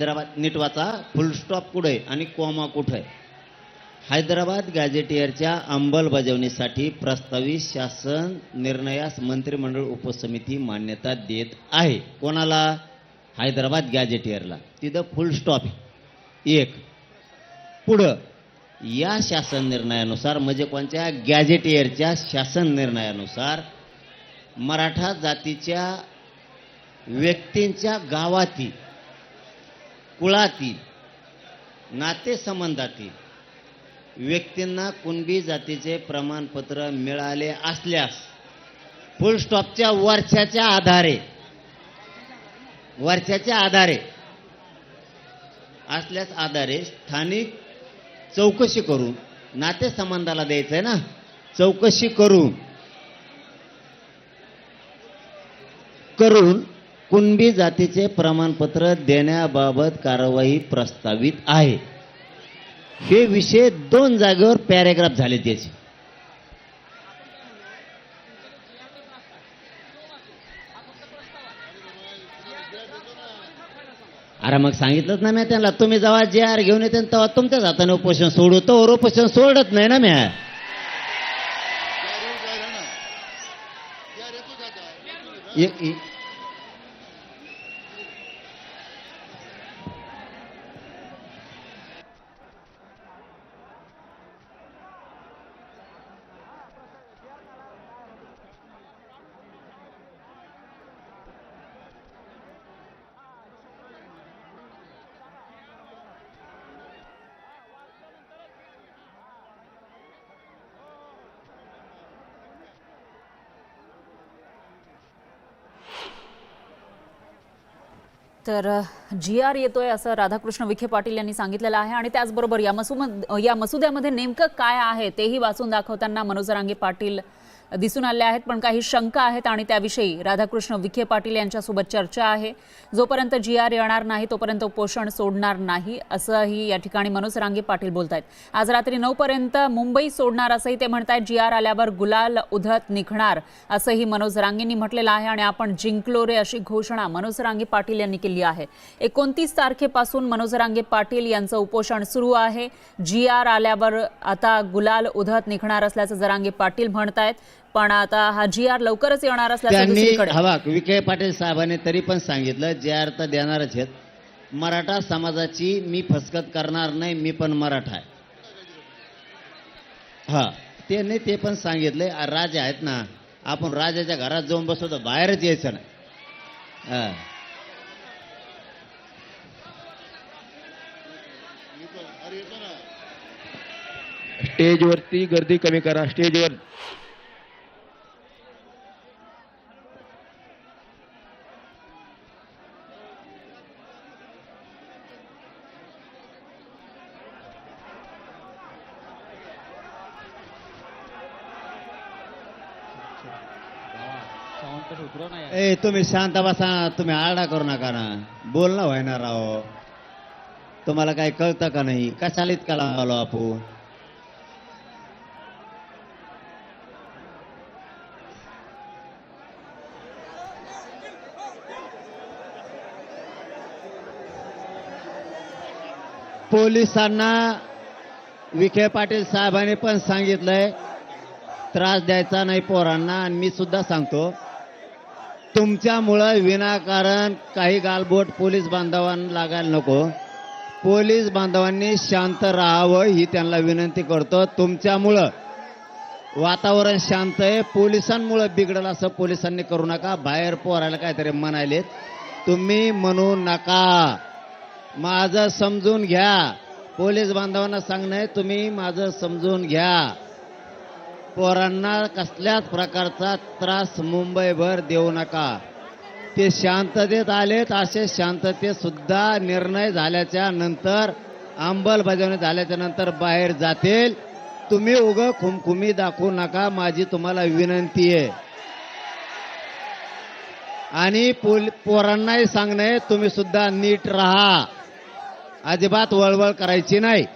हैदराबाद नीट वाचा फुलस्टॉप कुठे आहे आणि कोमा कुठे? आहे हैदराबाद गॅझेटियरच्या अंमलबजावणीसाठी प्रस्तावित शासन निर्णयास मंत्रिमंडळ उपसमिती मान्यता देत आहे. कोणाला? हैदराबाद गॅझेटियरला. तिथं फुल स्टॉप एक. पुढं. या शासन निर्णयानुसार म्हणजे कोणत्या? गॅझेटियरच्या शासन निर्णयानुसार मराठा जातीच्या व्यक्तींच्या गावातील कुळातील नातेसंबंधातील व्यक्तींना कुणबी जातीचे प्रमाणपत्र मिळाले असल्यास फुल स्टॉपच्या वर्षाच्या आधारे वर्षाच्या आधारे असल्यास आधारे स्थानिक चौकशी करून नातेसंबंधाला द्यायचं आहे ना? चौकशी करून करून कुणबी जातीचे प्रमाणपत्र देण्याबाबत कारवाई प्रस्तावित आहे. हे विषय दोन जागेवर पॅरेग्राफ झाले त्याचे. अरे मग सांगितलंच ना मी त्यांना तुम्ही जेव्हा जे आर घेऊन येते तेव्हा तुमच्याच हाताने उपोषण सोडू तो उपोषण सोडत नाही ना मी तर जी आर येतोय असं राधाकृष्ण विखे पाटील यांनी सांगितलेलं आहे आणि त्याचबरोबर या मसुम या मसुद्यामध्ये नेमकं काय आहे तेही वाचून दाखवताना मनोज रांगे पाटील दिसून आले आहेत पण काही शंका आहेत आणि त्याविषयी राधाकृष्ण विखे पाटील यांच्यासोबत चर्चा आहे. जोपर्यंत जी आर येणार नाही तोपर्यंत उपोषण सोडणार नाही असंही या ठिकाणी मनोज रांगे पाटील बोलत आहेत आज रात्री नऊपर्यंत मुंबई सोडणार असंही ते म्हणत आहेत जी आर आल्यावर गुलाल उधळत निघणार असंही मनोज रांगेंनी म्हटलेलं आहे आणि आपण जिंकलो रे अशी घोषणा मनोज रांगे पाटील यांनी केली आहे. एकोणतीस तारखेपासून मनोज रांगे पाटील यांचं उपोषण सुरू आहे. जी आर आल्यावर आता गुलाल उधळत निघणार असल्याचं जरांगे पाटील म्हणत आहेत पण आता हा जी आर लवकरच येणार असल्याचं हवा विखे पाटील साहेबांनी तरी पण सांगितलं जे अर्थ देणारच आहेत. मराठा समाजाची मी फसकत करणार नाही मी पण मराठा आहे. हा त्यांनी ते पण सांगितलंय आ, राजे आहेत ना आपण राजाच्या घरात जाऊन बसतो तर बाहेरच यायचं नाही. हा. स्टेजवरती गर्दी कमी करा स्टेजवर. ए तुम्ही शांत बसा तुम्ही आरडा करू नका ना. बोलणं व्हायना राव. तुम्हाला काही कळतं का नाही? कशाला इतका लावलो आपण पोलिसांना विखे पाटील साहेबांनी पण सांगितलंय त्रास द्यायचा नाही पोरांना आणि मी सुद्धा सांगतो तुमच्यामुळं विनाकारण काही गालबोट पोलीस बांधवांना लागायला नको. पोलीस बांधवांनी शांत राहावं ही त्यांना विनंती करतो. तुमच्यामुळं वातावरण शांत आहे. पोलिसांमुळं बिघडलं असं पोलिसांनी करू नका. बाहेर पोरायला काहीतरी म्हणायलेत तुम्ही म्हणू नका. माझं समजून घ्या. पोलीस बांधवांना सांगणं तुम्ही माझं समजून घ्या. पोरांना कसल्याच प्रकारचा त्रास मुंबईभर देऊ नका. ते शांततेत आलेत असे शांततेत सुद्धा निर्णय झाल्याच्यानंतर अंमलबजावणी झाल्याच्यानंतर बाहेर जातील. तुम्ही उग खुमखुमी दाखवू नका माझी तुम्हाला विनंती आहे. आणि पोल पोरांनाही सांगणे तुम्ही सुद्धा नीट राहा. अजिबात वळवळ करायची नाही.